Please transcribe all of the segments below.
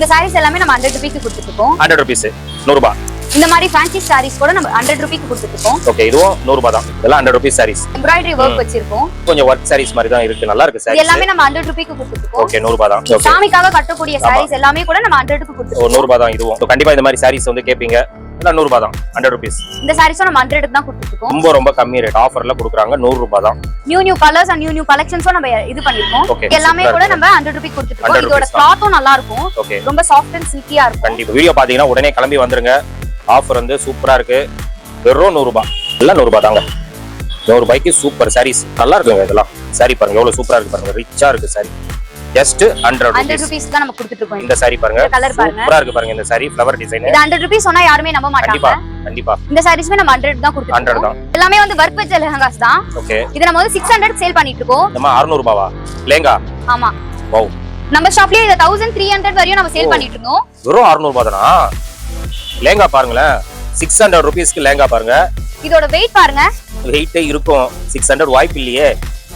இந்த சாரீஸ் எல்லாமே நம்ம ஹண்ட்ரட் ருபீக்கு கொடுத்துட்டு இருக்கோம் ஹண்ட்ரட் ருபீஸ் நூறுபா. இந்த மாதிரி ஃபேன்சி சாரீஸ் கூட நம்ம ஹண்ட்ரட் ருபீக்கு கொடுத்துட்டு இருக்கோம் ஓகே இதுவும் நூறுபா தான். இதெல்லாம் hundred rupees sarees embroidery work வச்சிருக்கோம். கொஞ்சம் ஒர்க் சாரீஸ் மாதிரி தான் இருக்கு. நல்லா இருக்கு இது சாரீஸ் எல்லாமே நம்ம ஹண்ட்ரட் ருபீக்கு கொடுத்துட்டு இருக்கோம் ஓகே நூறுபா தான். சாமிக்காக கட்டக்கூடிய சாரீஸ் எல்லாமே கூட நம்ம ஹண்ட்ரடுக்கு கொடுத்துருக்கோம் நூறுபா தான் இதுவும். கண்டிப்பா இந்த மாதிரி சாரீஸ் வந்து கேட்பீங்க நூறுபா தான். ஹண்ட்ரட் ருபீஸ் இந்த சாரீஸும் நம்ம ஹண்ட்ரடுக்கு தான் கொடுத்துட்டு இருக்கோம் ரொம்ப ரொம்ப கம்மி ரேட் ஆஃபர்ல கொடுக்குறாங்க நூறு ரூபாய் தான். New new colours and new new கலெக்ஷன்ஸும் நம்ம இது பண்ணிருக்கோம் எல்லாமே கூட. நம்ம ஹண்ட்ரட் இருக்கோம் 100 இதோட. கிளாத்தும் நல்லா இருக்கும். ரொம்ப சாஃப்ட் அண்ட் சில்கியா இருக்கும். கண்டிப்பா. வீடியோ பாத்தீங்கன்னா உடனே கிளம்பி வந்துருங்க. ஆஃபர் வந்து சூப்பரா இருக்கு. வெறும் நூறு ரூபாய். எல்லாம் நூறு ரூபாய் தாங்க. நூறு ரூபாய்க்கு சூப்பர் சாரீஸ் நல்லா இருக்குங்க இதெல்லாம். சாரி பாருங்க எவ்வளவு சூப்பரா இருக்கு பாருங்க. ரிச்சா இருக்கு sari just hundred hundred rupees தான் நம்ம கொடுத்துட்டு இருக்கோம். இந்த சாரி பாருங்க. colour பாருங்க. சூப்பரா இருக்கு பாருங்க இந்த சாரி ஃப்ளவர் டிசைன் இது ஹண்ட்ரட் ருபீஸ் சொன்னா யாருமே நம்ப கண்டிப்பா மாட்டாங்க. கண்டிப்பா இந்த சாரீஸ்மே நம்ம ஹண்ட்ரட் தான் கொடுத்துட்டு ஹண்ட்ரட் தான். எல்லாமே வந்து ஒர்க் வச்ச லெஹங்காஸ் தான். ஓகே இது நம்ம வந்து சிக்ஸ் ஹண்ட்ரட் சேல் பண்ணிட்டு இருக்கோம். நம்ம அறுநூறு ரூபாவா? லேங்கா? ஆமா. Wow. நம்ம ஷாப்லயே இத தௌசண்ட் த்ரீ ஹண்ட்ரட் வரையும் நம்ம சேல் ஓ. பண்ணிட்டு இருந்தோம். வெறும் அறுநூறு ரூபாய் தானா? லேங்கா பாருங்களேன். சிக்ஸ் ஹண்ட்ரட் ருபீஸ்க்கு லேங்கா பாருங்க. இதோட வெயிட் பாருங்க. வெயிட்டே இருக்கும். சிக்ஸ் ஹண்ட்ரட் வாய்ப்பு இல்லையே.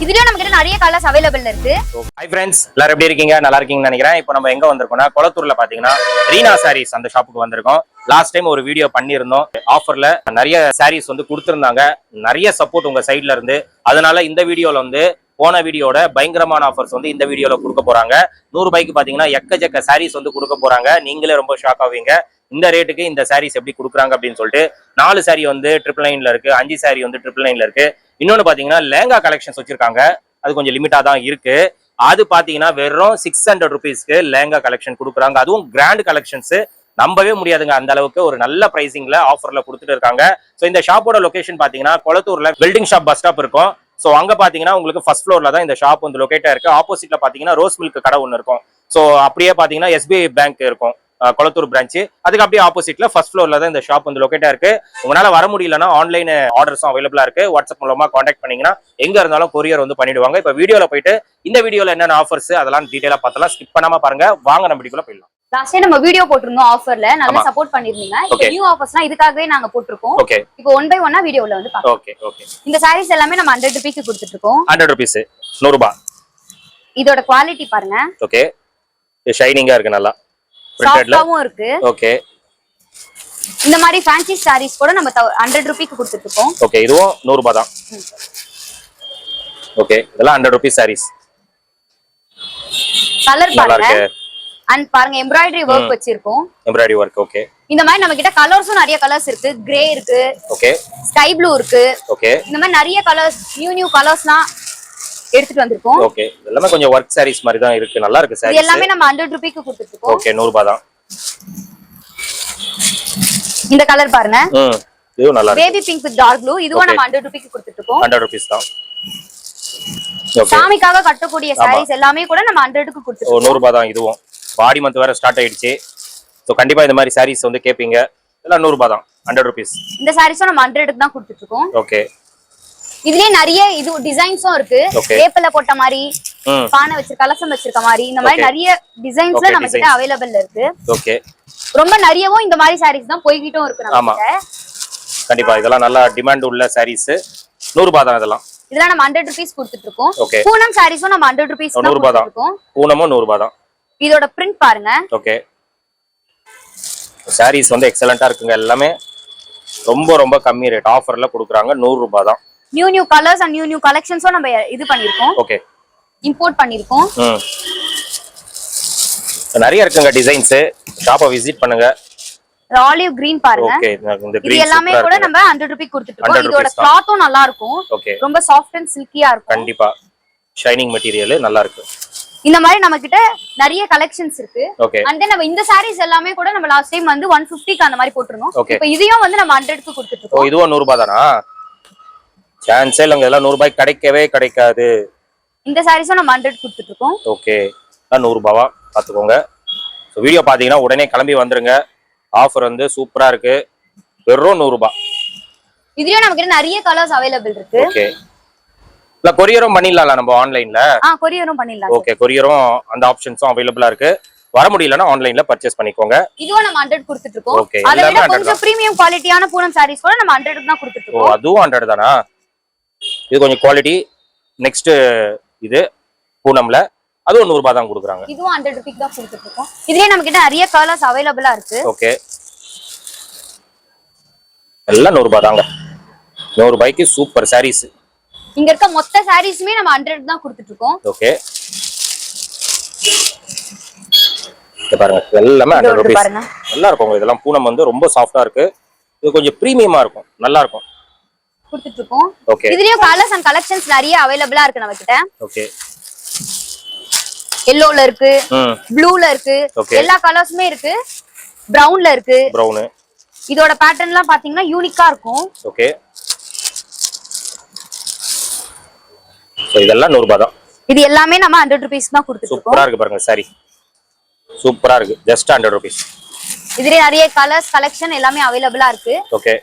இதுலயும் நம்ம கிட்ட நிறைய கலர்ஸ் அவைலபிள் இருக்கு. ஹாய் ஃப்ரெண்ட்ஸ் எல்லாரும் எப்படி இருக்கீங்க? நல்லா இருக்கீங்கன்னு நினைக்கிறேன். இப்போ நம்ம எங்க வந்திருக்கோம்னா குளத்தூர்ல பாத்தீங்கன்னா ரீனா சாரீஸ் அந்த ஷாப்புக்கு வந்திருக்கோம். லாஸ்ட் டைம் ஒரு வீடியோ பண்ணியிருந்தோம். ஆஃபர்ல நிறைய சாரீஸ் வந்து கொடுத்துருந்தாங்க. நிறைய சப்போர்ட் உங்க சைட்ல இருந்து. அதனால இந்த வீடியோல வந்து போன வீடியோட பயங்கரமான ஆஃபர்ஸ் வந்து இந்த வீடியோல கொடுக்க போறாங்க. நூறு ரூபாய்க்கு பாத்தீங்கன்னா எக்கச்சக்க சாரீஸ் வந்து கொடுக்க போறாங்க. நீங்களே ரொம்ப ஷாக் ஆவீங்க. இந்த ரேட்டுக்கு இந்த சாரீஸ் எப்படி கொடுக்குறாங்க அப்படின்னு சொல்லிட்டு நாலு சாரி வந்து ட்ரிபிள் நைன்ல இருக்கு. அஞ்சு சாரி வந்து ட்ரிபிள் நைன்ல இருக்கு. இன்னொன்று பார்த்தீங்கன்னா லேங்கா கலெக்ஷன்ஸ் வச்சிருக்காங்க. அது கொஞ்சம் லிமிட்டாக தான் இருக்கு. அது பார்த்தீங்கன்னா வெறும் சிக்ஸ் ஹண்ட்ரட் ருபீஸ்க்கு லேங்கா கலெக்ஷன் கொடுக்குறாங்க. அதுவும் கிராண்ட் கலெக்ஷன்ஸ் நம்பவே முடியாதுங்க. அந்த அளவுக்கு ஒரு நல்ல பிரைசிங்ல ஆஃபர்ல கொடுத்துட்டு இருக்காங்க. ஸோ இந்த ஷாப்போட லொகேஷன் பார்த்தீங்கன்னா கொளத்தூர்ல பில்டிங் ஷாப் பஸ் ஸ்டாப் இருக்கும். ஸோ அங்க பாத்தீங்கன்னா உங்களுக்கு ஃபர்ஸ்ட் ஃப்ளோரில் தான் இந்த ஷாப் வந்து லொகேட்டா இருக்கு. ஆப்போசிட்ல பாத்தீங்கன்னா ரோஸ் மில்க் கடை ஒன்று இருக்கும். ஸோ அப்படியே பாத்தீங்கன்னா எஸ்பிஐ பேங்க் இருக்கும். கொளத்தூர் பிரான்ச் அதுக்கு அப்படியே ஆப்போசிட்ல ஃபர்ஸ்ட் ஃப்ளோர்ல தான் இந்த ஷாப் வந்து லொகேட்டா இருக்கு. உங்களால வர முடியலன்னா ஆன்லைன் ஆர்டர்ஸும் அவைலபிளா இருக்கு. வாட்ஸ்அப் மூலமா காண்டாக்ட் பண்ணீங்கன்னா எங்க இருந்தாலும் கொரியர் வந்து பண்ணிடுவாங்க. இப்போ வீடியோல போயிட்டு இந்த வீடியோல என்னென்ன ஆஃபர்ஸ் அதெல்லாம் டீடைலா பார்த்தலாம் ஸ்கிப் பண்ணாம பாருங்க. வாங்க நம்ம போயிடலாம். லாஸ்ட் நம்ம வீடியோ போட்டிருந்தோம் ஆஃபர்ல நல்லா. சப்போர்ட் பண்ணிருந்தீங்க இப்போ. நியூ ஆஃபர்ஸ்லாம் இதுக்காகவே நாங்க போட்டிருக்கோம். இப்போ ஒன் பை ஒன்னா வீடியோல வந்து பார்க்கலாம். ஓகே ஓகே இந்த சாரீஸ் எல்லாமே நம்ம ஹண்ட்ரட் ருபீக்கு கொடுத்துட்டு இருக்கோம் ஹண்ட்ரட் ருபீஸ் நூறுபா இதோட குவாலிட்டி பாருங்க. ஓகே ஷைனிங்கா இருக்கு நல்லா. சாஃப்டாவும் இருக்கு. ஓகே இந்த மாதிரி ஃபேன்சி சாரீஸ் கூட நம்ம ஹண்ட்ரட் ருபீக்கு கொடுத்துட்டு இருக்கோம் ஓகே இதுவும் நூறுபா தான். ஓகே இதெல்லாம் ஹண்ட்ரட் ருபீஸ் சாரீஸ் கலர் பாருங்க. அண்ட் பாருங்க எம்ப்ராய்டரி ஒர்க் வச்சிருக்கோம். எம்ப்ராய்டரி ஒர்க் ஓகே இந்த மாதிரி நம்ம கிட்ட கலர்ஸும் நிறைய கலர்ஸ் இருக்கு. கிரே இருக்கு. ஓகே ஸ்கை ப்ளூ இருக்கு. ஓகே இந்த மாதிரி நிறைய கலர்ஸ் நியூ நியூ கலர்ஸ்லாம் எடுத்துட்டு வந்திருக்கோம். ஓகே எல்லாமே கொஞ்சம் ஒர்க் சாரீஸ் மாதிரி தான் இருக்கு. நல்லா இருக்கு சாரீஸ் எல்லாமே நம்ம ஹண்ட்ரட் ருபீக்கு கொடுத்துட்டு ஓகே நூறுபா தான் இந்த கலர் பாருங்க. ம் இதுவும் நல்லா இருக்கு. Baby pink with dark blue இதுவும். நம்ம ஹண்ட்ரட் ருபீக்கு கொடுத்துட்டு இருக்கோம் ஹண்ட்ரட் ருபீஸ் தான். ஓகே சாமிக்காக கட்டக்கூடிய சாரீஸ் எல்லாமே கூட நம்ம ஹண்ட்ரடுக்கு ஓ கொடுத்துருக்கோம் நூறுபா தான் இதுவும். பாடி மந்த் வேற ஸ்டார்ட் ஆயிடுச்சு. ஸோ கண்டிப்பா இந்த மாதிரி சாரீஸ் வந்து கேட்பீங்க எல்லாம் நூறுபா தான் ஹண்ட்ரட் ருபீஸ் இந்த சாரீஸும் நம்ம ஹண்ட்ரடுக்கு தான் கொடுத்துட்டு இருக்கோம் ஓகே இதுலயே நிறைய இது டிசைன்ஸும் இருக்கு. வேப்பில போட்ட மாதிரி பானை வச்சு கலசம் வச்சிருக்க மாதிரி இந்த மாதிரி. நிறைய டிசைன்ஸ்ல நம்ம கிட்ட. அவைலபிள் இருக்கு. ஓகே ரொம்ப நிறையவும் இந்த மாதிரி சாரீஸ் தான் போய்கிட்டும் இருக்கு நம்ம கண்டிப்பா இதெல்லாம் நல்லா டிமாண்ட் உள்ள சாரீஸ் நூறுபா தான் இதெல்லாம். இதெல்லாம் நம்ம ஹண்ட்ரட் ருபீஸ் கொடுத்துட்டு இருக்கோம் பூனம் சாரீஸும் நம்ம ஹண்ட்ரட் ருபீஸ் நூறு ரூபாய் தான். பூனமும் நூறுபா தான். இதோட பிரிண்ட் பாருங்க. ஓகே சாரீஸ் வந்து எக்ஸலண்டா இருக்குங்க. எல்லாமே ரொம்ப ரொம்ப கம்மி ரேட் ஆஃபர்ல கொடுக்குறாங்க நூறு ரூபாய் தான். New new colours and new new கலெக்ஷன்ஸும் நம்ம இது பண்ணிருக்கோம் ஓகே இம்போர்ட் பண்ணிருக்கோம் நிறைய இருக்குங்க டிசைன்ஸ் ஷாப்பை விசிட் பண்ணுங்க. ஆலிவ் கிரீன் பாருங்க. இது எல்லாமே கூட. நம்ம ஹண்ட்ரட் ருபீஸ் கொடுத்துட்டு இருக்கோம் 100 இதோட. கிளாத்தும் நல்லா இருக்கும் ரொம்ப சாஃப்ட் அண்ட் சில்கியா இருக்கும். கண்டிப்பா. ஷைனிங் மெட்டீரியல் நல்லா இருக்கு இந்த மாதிரி நம்ம கிட்ட நிறைய கலெக்ஷன்ஸ் இருக்கு. அண்ட் தென் நம்ம இந்த சாரீஸ் எல்லாமே கூட நம்ம லாஸ்ட் டைம் வந்து ஒன் பிப்டிக்கு அந்த மாதிரி போட்டிருந்தோம். இப்போ இதையும் வந்து நம்ம ஹண்ட்ரட்க்கு கொடுத்துட்டு ஓ இருக்கோம் இதுவும் நூறு ரூபாய் தானா? சான்ஸே இல்லைங்க இதெல்லாம் நூறு ரூபாய்க்கு கிடைக்கவே கிடைக்காது. இந்த சாரீஸும் நம்ம ஹண்ட்ரட் கொடுத்துட்டு இருக்கோம் ஓகே அதான் நூறு ரூபாவா? பார்த்துக்கோங்க. ஸோ வீடியோ பார்த்தீங்கன்னா உடனே கிளம்பி வந்துருங்க. ஆஃபர் வந்து சூப்பரா இருக்கு. வெறும் நூறு ரூபாய் இதுலயும் நம்ம கிட்ட நிறைய கலர்ஸ் அவைலபிள் இருக்கு. ஓகே இல்ல கொரியரும் பண்ணிடலாம்ல நம்ம ஆன்லைன்ல ஆ கொரியரும் பண்ணிடலாம் ஓகே கொரியரும் அந்த ஆப்ஷன்ஸும் அவைலபிளா இருக்கு. வர முடியலன்னா ஆன்லைன்ல பர்ச்சேஸ் பண்ணிக்கோங்க. இதுவும் நம்ம ஹண்ட்ரட் கொடுத்துட்டு இருக்கோம் அதை விட 100 கொஞ்சம் பிரீமியம் குவாலிட்டியான பூனம் சாரீஸ் கூட நம்ம ஹண்ட்ரட் தான் கொடுத்துட்டு இருக்கோம் அதுவும் ஹண்ட்ரட் தானா? இது கொஞ்சம் குவாலிட்டி நெக்ஸ்ட் இது பூனம்ல. அதுவும் நூறு ரூபாய் தான் கொடுக்குறாங்க. இதுவும் ஹண்ட்ரட் ருபீக்கு தான் கொடுத்துட்டு இருக்கோம் இதுலயே நம்ம கிட்ட நிறைய கலர்ஸ் அவைலபிளா இருக்கு. ஓகே எல்லாம் நூறு ரூபாய் தாங்க. நூறு ரூபாய்க்கு சூப்பர் சாரீஸ் இங்க இருக்க மொத்த சாரீஸுமே நம்ம ஹண்ட்ரட் தான் கொடுத்துட்டு இருக்கோம் ஓகே பாருங்க. எல்லாமே ஹண்ட்ரட் ஒன்று ருபீஸ் நல்லா இருக்கும். இதெல்லாம் பூனம் வந்து ரொம்ப சாஃப்டா இருக்கு. இது கொஞ்சம் ப்ரீமியமா இருக்கும். நல்லா இருக்கும். கொடுத்துட்டு இருக்கோம் இதுலயும் கலர்ஸ் அண்ட் கலெக்ஷன்ஸ் நிறைய அவைலபிளா இருக்கு நம்ம கிட்ட ஓகே எல்லோல இருக்கு ப்ளூல இருக்கு. எல்லா கலர்ஸுமே இருக்கு. பிரவுன்ல இருக்கு. ப்ரௌனு இதோட பேட்டர்ன்லாம் பாத்தீங்கன்னா யூனிக்கா இருக்கும். ஓகே இதெல்லாம் நூறு ரூபாய் தான். இது எல்லாமே நம்ம ஹண்ட்ரட் ருபீஸ் தான் கொடுத்துட்டு இருக்கோம் சூப்பரா இருக்கு பாருங்க சாரி சூப்பரா இருக்கு. ஜஸ்ட் ஹண்ட்ரட் ருபீஸ் இதுலயே நிறைய கலர்ஸ் கலெக்ஷன் எல்லாமே அவைலபிளா இருக்கு. ஓகே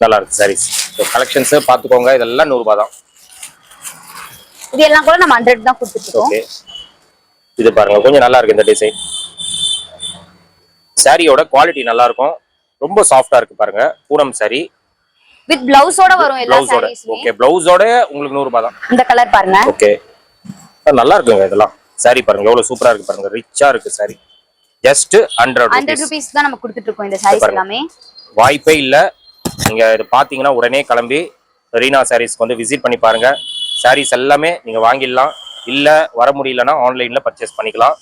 நல்லா இருக்கு சாரீஸ் ஸோ கலெக்ஷன்ஸ் பார்த்துக்கோங்க இதெல்லாம் நூறு ரூபாய் தான். இது எல்லாம் கூட நம்ம ஹண்ட்ரட் தான் ஓகே இது பாருங்க கொஞ்சம் நல்லா இருக்கு இந்த டிசைன் சாரியோட குவாலிட்டி நல்லா இருக்கும் ரொம்ப சாஃப்டா இருக்கு பாருங்க. பூனம் சாரி வித் பிளவுஸோட வரும் எல்லா சாரீஸுமே ஓகே பிளவுஸோட உங்களுக்கு நூறு ரூபாய் தான். இந்த கலர் பாருங்க. ஓகே நல்லா இருக்குங்க இதெல்லாம். சாரி பாருங்க எவ்வளவு சூப்பரா இருக்கு பாருங்க. ரிச்சா இருக்கு sari just hundred hundred rupees rupees தான் நம்ம கொடுத்துட்டு இருக்கோம் இந்த சாரீஸ். எல்லாமே. வாய்ப்பே இல்ல. நீங்க இது பாத்தீங்கன்னா உடனே கிளம்பி ரீனா சாரீஸ்க்கு வந்து விசிட் பண்ணி பாருங்க. சாரீஸ் எல்லாமே நீங்க வாங்கிடலாம். இல்ல வர முடியலன்னா ஆன்லைன்ல பர்ச்சேஸ் பண்ணிக்கலாம்.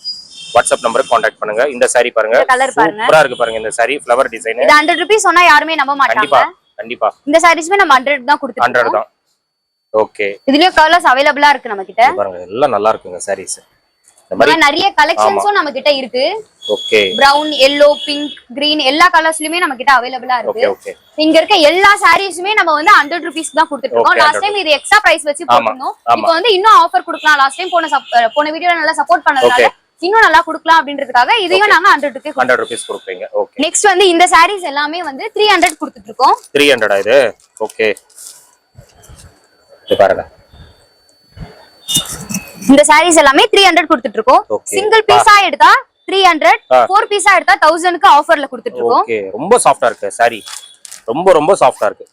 வாட்ஸ்அப் நம்பருக்கு காண்டாக்ட் பண்ணுங்க. இந்த சாரி பாருங்க. சூப்பரா இருக்கு பாருங்க இந்த சாரி ஃப்ளவர் டிசைன் இது ஹண்ட்ரட் ருபீஸ் சொன்னா யாருமே நம்ப கண்டிப்பா மாட்டாங்க. கண்டிப்பா இந்த சாரீஸ்மே நம்ம ஹண்ட்ரட் தான் கொடுத்துட்டு ஹண்ட்ரட் இருக்கோம். தான். ஓகே இதுலயும் கலர்ஸ் அவைலபிளா இருக்கு நம்ம கிட்ட பாருங்க எல்லாம் நல்லா இருக்குங்க சாரீஸ் நிறைய கலெக்ஷன்ஸும் நம்ம கிட்ட இருக்கு. Okay brown yellow pink green எல்லா கலர்ஸ்லயுமே நம்ம கிட்ட அவைலபிளா இருக்கு. இங்க இருக்க எல்லா சாரீஸுமே நம்ம வந்து ஹண்ட்ரட் ருபீஸ் தான் கொடுத்துட்டு இருக்கோம். லாஸ்ட் டைம் இது எக்ஸ்ட்ரா பிரைஸ் வச்சு போட்டிருந்தோம். இப்போ வந்து இன்னும் ஆஃபர் கொடுக்கலாம். லாஸ்ட் டைம் போன போன வீடியோ நல்லா சப்போர்ட் பண்ணதுனால. இன்னும் நல்லா கொடுக்கலாம் அப்படின்றதுக்காக இதையும் நாங்க ஹண்ட்ரட் ருபீஸ் ஹண்ட்ரட் ருபீஸ் கொடுப்பீங்க. ஓகே நெக்ஸ்ட் வந்து இந்த சாரீஸ் எல்லாமே வந்து த்ரீ ஹண்ட்ரட் கொடுத்துட்டு இருக்கோம். த்ரீ ஹண்ட்ரடா இது? ஓகே பாருங்க. இந்த சாரீஸ் எல்லாமே த்ரீ ஹண்ட்ரட் கொடுத்துட்டு இருக்கோம். சிங்கிள் பீஸா எடுத்தா த்ரீ ஹண்ட்ரட். ஃபோர் பீஸா எடுத்தா தௌசண்ட்க்கு ஆஃபர்ல கொடுத்துட்டு இருக்கோம் ரொம்ப சாஃப்டா இருக்கு சாரி ரொம்ப ரொம்ப சாஃப்டா இருக்கு.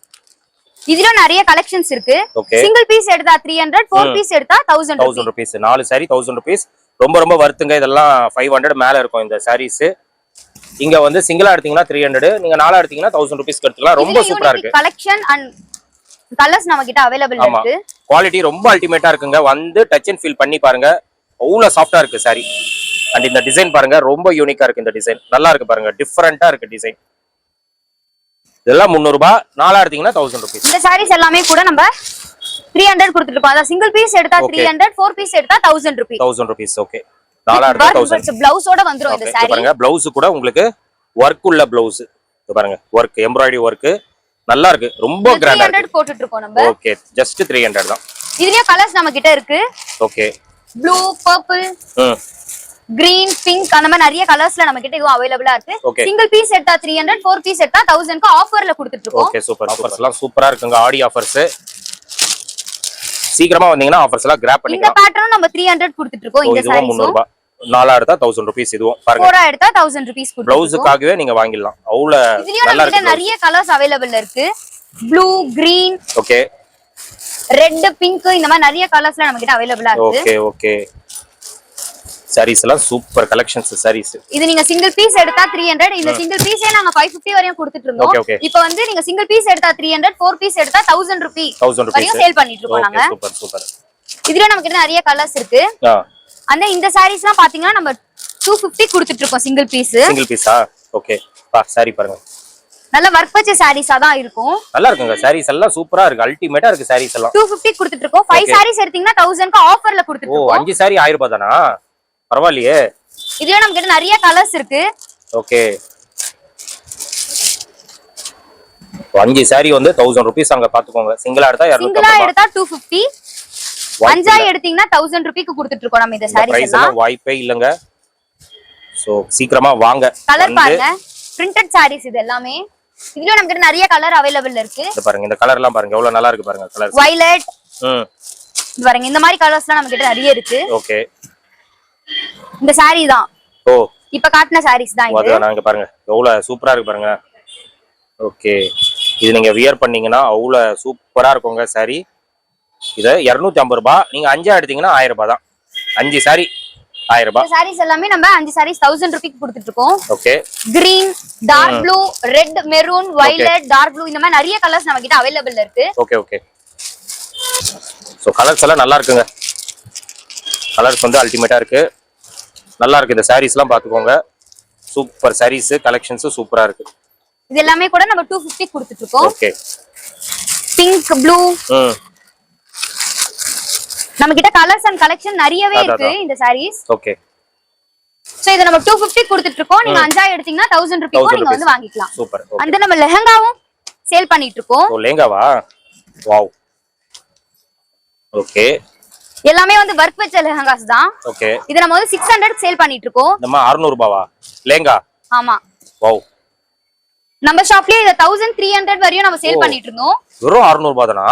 இதுல நிறைய கலெக்ஷன்ஸ் இருக்கு. சிங்கிள் பீஸ் எடுத்தா த்ரீ ஹண்ட்ரட் ஃபோர் பீஸ் எடுத்தா தௌசண்ட் தௌசண்ட் ருபீஸ் நாலு சாரி தௌசண்ட் ருபீஸ் ரொம்ப ரொம்ப வருத்துங்க. இதெல்லாம் ஃபைவ் ஹண்ட்ரட் மேல இருக்கும் இந்த சாரீஸ் இங்க வந்து சிங்கிளா எடுத்தீங்கன்னா த்ரீ ஹண்ட்ரட் நீங்க நாலா எடுத்தீங்கன்னா தௌசண்ட் ருபீஸ்க்கு எடுத்துக்கலாம். ரொம்ப சூப்பரா இருக்கு. கலெக்ஷன் அண்ட் கலர்ஸ் நம்ம கிட்ட அவைலபிள் இருக்கு. குவாலிட்டி ரொம்ப அல்டிமேட்டா இருக்குங்க. வந்து டச் அண்ட் ஃபீல் பண்ணி பாருங்க. அவ்வளவு சாஃப்டா இருக்கு சாரி அண்ட் இந்த டிசைன் பாருங்க ரொம்ப யூனிக்கா இருக்கு இந்த டிசைன் நல்லா இருக்கு பாருங்க. டிஃபரெண்டா இருக்கு டிசைன் இதெல்லாம் முந்நூறு ரூபாய். நாலா எடுத்தீங்கன்னா தௌசண்ட் ருபீஸ் இந்த சாரீஸ் எல்லாமே கூட நம்ம த்ரீ ஹண்ட்ரட் கொடுத்துட்டு இருக்கோம் அதாவது சிங்கிள் பீஸ் எடுத்தா த்ரீ. ஹண்ட்ரட் ஃபோர் பீஸ் எடுத்தா thousand rupees thousand rupees okay நாலா எடுத்தா தௌசண்ட் பிளவுஸோட இந்த சாரி பாருங்க பிளவுஸ் கூட உங்களுக்கு ஒர்க் உள்ள பிளவுஸ் பாருங்க ஒர்க் எம்ப்ராய்டரி ஒர்க் நல்லா இருக்கு ரொம்ப கிராண்டா இருக்கு. போட்டுட்டு இருக்கோம் நம்ம. ஓகே ஜஸ்ட் த்ரீ ஹண்ட்ரட் தான். இதுலயே கலர்ஸ் நம்ம கிட்ட இருக்கு. Okay blue purple hmm green pink அந்த மாதிரி நிறைய கலர்ஸ்ல நம்ம கிட்ட இதுவும் அவைலபிளா இருக்கு. சிங்கிள் பீஸ் எடுத்தா த்ரீ ஹண்ட்ரட் ஃபோர் பீஸ் எடுத்தா தௌசண்ட்க்கு ஆஃபர்ல கொடுத்துட்டு இருக்கோம் ஓகே சூப்பர் ஆஃபர்ஸ் எல்லாம் சூப்பரா இருக்குங்க. ஆடி ஆஃபர்ஸ் சீக்கிரமா வந்தீங்கன்னா ஆஃபர்ஸ் எல்லாம் கிராப் இந்த பண்ணிக்கலாம். பேட்டர்னும் நம்ம த்ரீ ஹண்ட்ரட் கொடுத்துட்டு இருக்கோம் இந்த ரூபாய் நாலா எடுத்தா தௌசண்ட் ருபீஸ் இதுவும் பாருங்க. எடுத்தா தௌசண்ட் ருபீஸ் பிளவுஸுக்காகவே நீங்க வாங்கிடலாம். அவ்வளவு நிறைய கலர்ஸ் அவைலபிள் இருக்கு. Blue green okay red pink இந்த மாதிரி நிறைய கலர்ஸ்ல நம்ம கிட்ட அவைலபிளா இருக்கு. ஓகே ஓகே சாரீஸ் எல்லாம் சூப்பர் கலெக்ஷன்ஸ் சாரீஸ் இது நீங்க சிங்கிள் பீஸ் எடுத்தா த்ரீ ஹண்ட்ரட் இந்த சிங்கிள் பீஸே நாங்க ஃபைவ் ஃபிஃப்டி வரையும் கொடுத்துட்டு இருந்தோம். இப்போ வந்து நீங்க சிங்கிள் பீஸ் எடுத்தா த்ரீ ஹண்ட்ரட் ஃபோர் பீஸ் எடுத்தா தௌசண்ட் ருபி தௌசண்ட் ருபீஸ் வரையும் சேல் பண்ணிட்டு இருக்கோம் நாங்க. இதுல நம்ம கிட்ட நிறைய கலர்ஸ் இருக்கு. அந்த இந்த சாரீஸ் எல்லாம் பாத்தீங்கன்னா நம்ம டூ ஃபிஃப்டி கொடுத்துட்டு இருக்கோம் சிங்கிள் பீஸ் சிங்கிள் பீஸா ஓகே பா சாரி பாருங்க. நல்ல ஒர்க் வச்ச சாரீஸா தான் இருக்கும். நல்லா இருக்குங்க. சாரீஸ் எல்லாம் சூப்பரா இருக்கு. அல்டிமேட்டா இருக்கு சாரீஸ் எல்லாம். டூ ஃபிஃப்டி கொடுத்துட்டு இருக்கோம் ஃபைவ் Okay. சாரீஸ் எடுத்தீங்கன்னா தௌசண்ட்க்கு ஆஃபர்ல கொடுத்துட்டு ஓ இருக்கோம் அஞ்சு சாரி ஆயிரம் ரூபாய் தானா? பரவாயில்லையே. இதுல நம்ம கிட்ட நிறைய கலர்ஸ் இருக்கு. ஓகே அஞ்சு சாரி வந்து தௌசண்ட் ருபீஸ் அங்க பாத்துக்கோங்க. சிங்கிளா எடுத்தா சிங்கிளா எடுத்தா டூ ஃபிஃப்டி அஞ்சா எடுத்தீங்கன்னா தௌசண்ட் ருபிக்கு கொடுத்துட்டு இருக்கோம் நம்ம இந்த சாரீஸ் வாய்ப்பே இல்லைங்க. சோ சீக்கிரமா வாங்க. கலர் பாருங்க. பிரிண்டட் சாரீஸ் இது எல்லாமே. இதுலயும் நம்ம கிட்ட நிறைய கலர் அவைலபிள் இருக்கு. இந்த பாருங்க இந்த கலர் எல்லாம் பாருங்க. எவ்வளவு நல்லா இருக்கு பாருங்க கலர் வயலட் ம். இது பாருங்க இந்த மாதிரி கலர்ஸ் எல்லாம் நம்ம கிட்ட நிறைய இருக்கு. ஓகே இந்த saree தான். ஓ. இப்ப காட்டின சாரீஸ் தான் இது. நாங்க பாருங்க. எவ்வளவு சூப்பரா இருக்கு பாருங்க. ஓகே இது நீங்க வியர் பண்ணீங்கன்னா அவ்வளவு சூப்பரா இருக்குங்க சாரி இதை இரநூத்தி ஐம்பது ரூபாய் நீங்க அஞ்சா எடுத்தீங்கன்னா ஆயிரம் ரூபாய் தான். அஞ்சு சாரி ஆயிரம் ரூபாய். சாரீஸ் எல்லாமே நம்ம அஞ்சு சாரீஸ் தௌசண்ட் ருபீக்கு கொடுத்துட்டு இருக்கோம். Okay green dark blue red maroon violet dark blue இந்த மாதிரி நிறைய கலர்ஸ் நம்ம கிட்ட அவைலபிள் இருக்கு. ஓகே ஓகே ஸோ கலர்ஸ் எல்லாம் நல்லா இருக்குங்க. கலர்ஸ் வந்து அல்டிமேட்டா இருக்கு. நல்லா இருக்கு இந்த சாரீஸ்லாம் பார்த்துக்கோங்க. சூப்பர் சாரீஸ் கலெக்ஷன்ஸும் சூப்பரா இருக்கு. இது எல்லாமே கூட நம்ம டூ ஃபிஃப்டி கொடுத்துட்டு இருக்கோம். ஓகே பிங்க் ப்ளூ நம்ம கிட்ட கலர்ஸ் அண்ட் கலெக்ஷன் நிறையவே இருக்கு. இந்த சாரீஸ் ஓகே சோ இதை நம்ம டூ ஃபிஃப்டி கொடுத்துட்டு இருக்கோம். நீங்க அஞ்சா எடுத்தீங்கன்னா தௌசண்ட் ருபீக்கும் நீங்க வந்து வாங்கிக்கலாம். சூப்பர். அந்த நம்ம லெஹங்காவும் சேல் பண்ணிட்டு இருக்கோம். ஓ லேங்காவா வாவ் ஓகே எல்லாமே வந்து ஒர்க் வச்ச லெஹங்காஸ் தான். ஓகே இதை நம்ம வந்து சிக்ஸ் ஹண்ட்ரட் சேல் பண்ணிட்டு இருக்கோம். நம்ம அறுநூறு ரூபாவா லேங்கா ஆமா. வாவ் நம்ம ஷாப்லயே இதை தௌசண்ட் த்ரீ ஹண்ட்ரட் வரையும் நம்ம சேல். பண்ணிட்டு இருந்தோம். வெறும் அறுநூறு ரூபாய் தானா?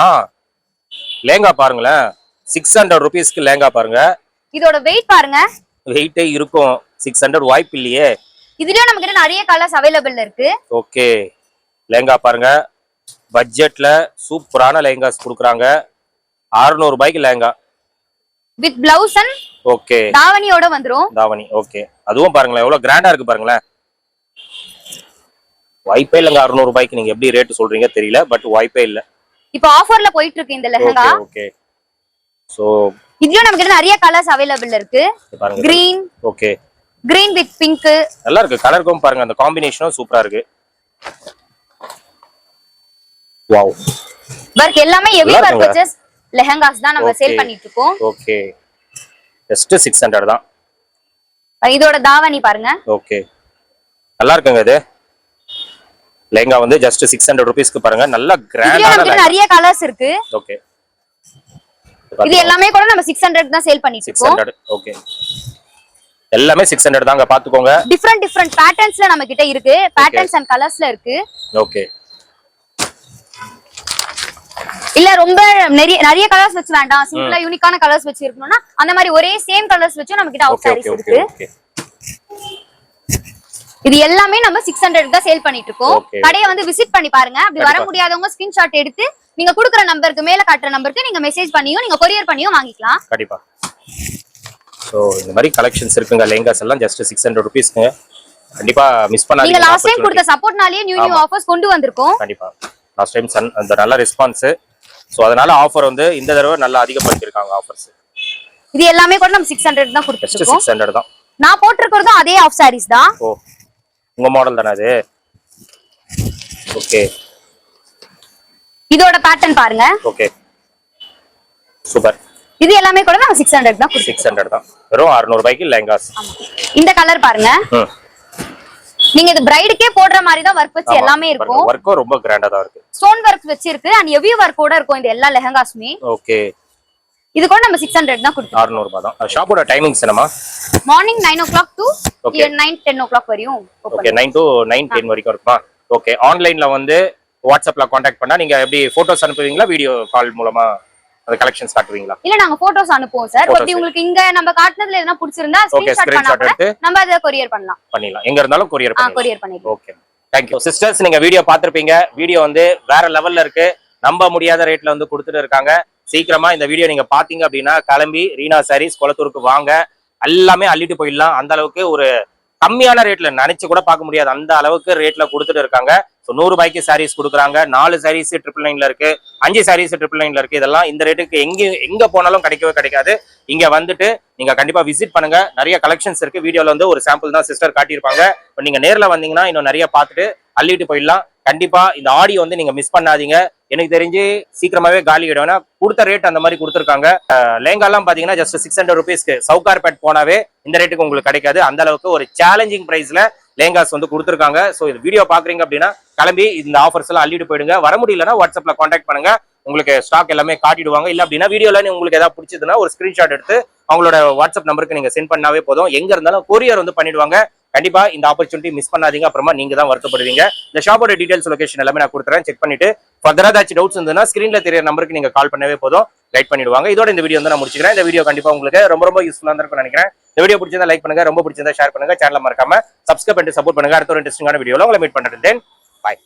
லேங்கா பாருங்களேன். சிக்ஸ் ஹண்ட்ரட் ருபீஸ்க்கு லேங்கா பாருங்க. இதோட வெயிட் பாருங்க. வெயிட்டே இருக்கும். சிக்ஸ் ஹண்ட்ரட் வாய்ப்பு இல்லையே. இதுலயும் நம்ம கிட்ட நிறைய கலர்ஸ் அவைலபிள் இருக்கு. ஓகே லேங்கா பாருங்க. பட்ஜெட்ல சூப்பரான லேங்காஸ் கொடுக்குறாங்க. அறுநூறு ரூபாய்க்கு lehenga. With blouse and okay தாவணியோட வந்துரும். தாவணி ஓகே அதுவும் பாருங்களேன் எவ்வளவு கிராண்டா இருக்கு பாருங்களேன். வாய்ப்பே இல்லைங்க அறுநூறு ரூபாய்க்கு. நீங்க எப்படி ரேட் சொல்றீங்க தெரியல பட் வாய்ப்பே இல்ல. இப்போ ஆஃபர்ல போயிட்டு இருக்கு இந்த லெஹங்கா. ஓகே ஸோ இதுலயும் நம்ம கிட்ட நிறைய கலர்ஸ் அவைலபிள் இருக்கு. பாருங்க. Green okay green with pink நல்லா இருக்கு. கலருக்கும் பாருங்க. அந்த காம்பினேஷனும் சூப்பரா இருக்கு. வாவ் ஒர்க் எல்லாமே இருக்குங்க. வச்சஸ் லெஹங்காஸ் தான் நம்ம சேல். பண்ணிட்டு இருக்கோம் ஓகே ஜஸ்ட் சிக்ஸ் ஹண்ட்ரட் தான். இதோட தாவணி பாருங்க. ஓகே நல்லா இருக்குங்க இது. லெஹங்கா வந்து ஜஸ்ட் சிக்ஸ் ஹண்ட்ரட் ருபீஸ்க்கு பாருங்க. நல்ல கிராண்டான நிறைய கலர்ஸ் இருக்கு. ஓகே இது எல்லாமே கூட நம்ம சிக்ஸ் ஹண்ட்ரட் தான் சேல் பண்ணிட்டு இருக்கோம். ஓகே எல்லாமே சிக்ஸ் ஹண்ட்ரட் தாங்க பாத்துக்கோங்க. டிஃப்ரெண்ட் டிஃப்ரெண்ட் பேட்டர்ன்ஸ்ல நம்ம கிட்ட இருக்கு. பேட்டர்ன்ஸ் அண்ட் கலர்ஸ்ல இருக்கு. ஓகே இல்ல ரொம்ப நிறைய நிறைய கலர்ஸ் வச்சு வேண்டாம். சிம்பிளா யூனிக்கான கலர்ஸ் வச்சு இருக்கணும்னா அந்த மாதிரி ஒரே சேம் கலர்ஸ் வச்சு நம்ம கிட்ட அவுட் சாரீஸ் இருக்கு. இது எல்லாமே நம்ம சிக்ஸ் ஹண்ட்ரட் தான் சேல் பண்ணிட்டு இருக்கோம். கடையை வந்து விசிட் பண்ணி பாருங்க. அப்படி வர. முடியாதவங்க ஸ்கிரீன்ஷாட் எடுத்து நீங்க குடுக்குற நம்பருக்கு மேல காட்டுற நம்பருக்கு நீங்க மெசேஜ் பண்ணியும் நீங்க கொரியர் பண்ணியும் வாங்கிக்கலாம். கண்டிப்பா. ஸோ இந்த மாதிரி கலெக்ஷன்ஸ் இருக்குங்க. லெஹங்காஸ் எல்லாம் ஜஸ்ட் சிக்ஸ் ஹண்ட்ரட் ருபீஸ்ங்க கண்டிப்பா மிஸ் நீங்க பண்ணாதீங்க லாஸ்ட் டைம். கொடுத்த சப்போர்ட்னாலேயே நியூ நியூ ஆஃபர்ஸ் கொண்டு வந்திருக்கோம். கண்டிப்பா. லாஸ்ட் டைம் சன் அந்த நல்ல ரெஸ்பான்ஸ் ஸோ அதனால ஆஃபர் வந்து இந்த தடவை நல்லா அதிகப்படுத்திருக்காங்க ஆஃபர்ஸ் இது எல்லாமே கூட நம்ம சிக்ஸ் ஹண்ட்ரட் தான் இருக்கோம் சிக்ஸ் ஹண்ட்ரட் தான். நான் போட்டிருக்கிறதும் அதே ஆஃப் சாரீஸ் தான். ஓ உங்க மாடல் தானே அது? ஓகே இதோட பேட்டர்ன் பாருங்க. ஓகே சூப்பர் இது எல்லாமே கூட நம்ம சிக்ஸ் ஹண்ட்ரட் தான் சிக்ஸ் ஹண்ட்ரட் தான். வெறும் அறுநூறு ரூபாய்க்கு லெஹங்காஸ். இந்த கலர் பாருங்க. நீங்க இது பிரைடுக்கே போடுற மாதிரி தான் ஒர்க் வச்சு எல்லாமே இருக்கும். ஒர்க்கும் ரொம்ப கிராண்டா தான் இருக்கு. ஸ்டோன் ஒர்க் வச்சிருக்கு. அண்ட் ஹெவி ஒர்க்கோட இருக்கும் இந்த எல்லா லெஹங்காஸுமே. ஓகே இது கூட நம்ம சிக்ஸ் ஹண்ட்ரட் தான் கொடுத்துருக்கோம் அறுநூறு ரூபாய் தான். ஷாப்போட டைமிங்ஸ் என்னமா morning nine o'clock to. Nine ten o'clock வரையும். Okay nine to nine ten வரைக்கும் இருக்குமா? ஓகே ஆன்லைன்ல வந்து வாட்ஸ்அப்ல காண்டாக்ட் பண்ணா நீங்க எப்படி போட்டோஸ் அனுப்புவீங்களா வீடியோ கால் மூலமா அந்த கலெக்ஷன்ஸ் காட்டுவீங்களா? இல்ல நாங்க போட்டோஸ் அனுப்புவோம் சார். அப்படி உங்களுக்கு இங்க நம்ம காட்டுனதுல எதனா பிடிச்சிருந்தா ஸ்கிரீன்ஷாட் பண்ணா நம்ம அதை கொரியர் பண்ணலாம். பண்ணிடலாம். எங்க இருந்தாலும் கொரியர் ஆ பண்ணி கொரியர் பண்ணிடலாம் ஓகே தேங்க்யூ சிஸ்டர்ஸ் நீங்க வீடியோ பார்த்திருப்பீங்க. வீடியோ வந்து வேற லெவல்ல இருக்கு. நம்ப முடியாத ரேட்ல வந்து கொடுத்துட்டு இருக்காங்க. சீக்கிரமா இந்த வீடியோ நீங்க பாத்தீங்க அப்படின்னா கிளம்பி ரீனா சாரீஸ் குளத்தூருக்கு வாங்க. எல்லாமே அள்ளிட்டு போயிடலாம். அந்த அளவுக்கு ஒரு கம்மியான ரேட்ல நினைச்சு கூட பார்க்க முடியாது. அந்த அளவுக்கு ரேட்ல கொடுத்துட்டு இருக்காங்க. ஸோ நூறு ரூபாய்க்கு சாரீஸ் கொடுக்குறாங்க. நாலு சாரீஸ் ட்ரிபிள் நைன்ல இருக்கு. அஞ்சு சாரீஸ் ட்ரிபிள் நைன்ல இருக்கு. இதெல்லாம் இந்த ரேட்டுக்கு எங்க எங்க போனாலும் கிடைக்கவே கிடைக்காது. இங்க வந்துட்டு நீங்க கண்டிப்பா விசிட் பண்ணுங்க. நிறைய கலெக்ஷன்ஸ் இருக்கு. வீடியோல வந்து ஒரு சாம்பிள் தான் சிஸ்டர் காட்டியிருப்பாங்க. நீங்க நேர்ல வந்தீங்கன்னா இன்னும் நிறைய பார்த்துட்டு அள்ளிட்டு போயிடலாம். கண்டிப்பா இந்த ஆடியோ வந்து நீங்க மிஸ் பண்ணாதீங்க. எனக்கு தெரிஞ்சு சீக்கிரமாவே காலி ஆயிடும். ஏன்னா கொடுத்த ரேட் அந்த மாதிரி கொடுத்துருக்காங்க. லேங்காலாம் பாத்தீங்கன்னா ஜஸ்ட் சிக்ஸ் ஹண்ட்ரட் ருபீஸ்க்கு சவுகார்பேட் போனாவே இந்த ரேட்டுக்கு உங்களுக்கு கிடைக்காது. அந்த அளவுக்கு ஒரு சேலஞ்சிங் பிரைஸ்ல லேங்காஸ் வந்து கொடுத்துருக்காங்க. ஸோ இது வீடியோ பாக்குறீங்க அப்படின்னா கிளம்பி இந்த ஆஃபர்ஸ் எல்லாம் அள்ளிட்டு போயிடுங்க. வர முடியலன்னா வாட்ஸ்அப்ல காண்டாக்ட் பண்ணுங்க. உங்களுக்கு ஸ்டாக் எல்லாமே காட்டிடுவாங்க. இல்ல அப்படின்னா வீடியோல உங்களுக்கு ஏதாவது பிடிச்சதுன்னா ஒரு ஸ்கிரீன்ஷாட் எடுத்து அவங்களோட வாட்ஸ்அப் நம்பருக்கு நீங்க சென்ட் பண்ணாவே போதும். எங்க இருந்தாலும் கொரியர் வந்து பண்ணிடுவாங்க. கண்டிப்பா இந்த ஆப்பர்ச்சுனிட்டி மிஸ் பண்ணாதீங்க. அப்புறமா நீங்க தான் வருத்தப்படுவீங்க. இந்த ஷாப்போட டீடைல்ஸ் லொகேஷன் எல்லாமே நான் கொடுத்துறேன். செக் பண்ணிட்டு ஃபர்தரா ஏதாச்சும் டவுட்ஸ் இருந்ததுன்னா ஸ்கிரீன்ல தெரியற நம்பருக்கு நீங்க கால் பண்ணவே போதும். கைட் பண்ணிடுவாங்க. இதோட இந்த வீடியோ வந்து நான் முடிச்சுக்கிறேன். இந்த வீடியோ கண்டிப்பா உங்களுக்கு ரொம்ப ரொம்ப யூஸ்ஃபுல்லா இருக்கும் நினைக்கிறேன். இந்த வீடியோ பிடிச்சிருந்தா லைக் பண்ணுங்க. ரொம்ப பிடிச்சிருந்தா ஷேர் பண்ணுங்க. சேனல் மறக்காம சப்ஸ்கிரைப் பண்ணிட்டு சப்போர்ட் பண்ணுங்க. அடுத்த ஒரு இன்ட்ரெஸ்டிங்கான வீடியோல உங்களை மீட் பண்றேன். தென் பாய்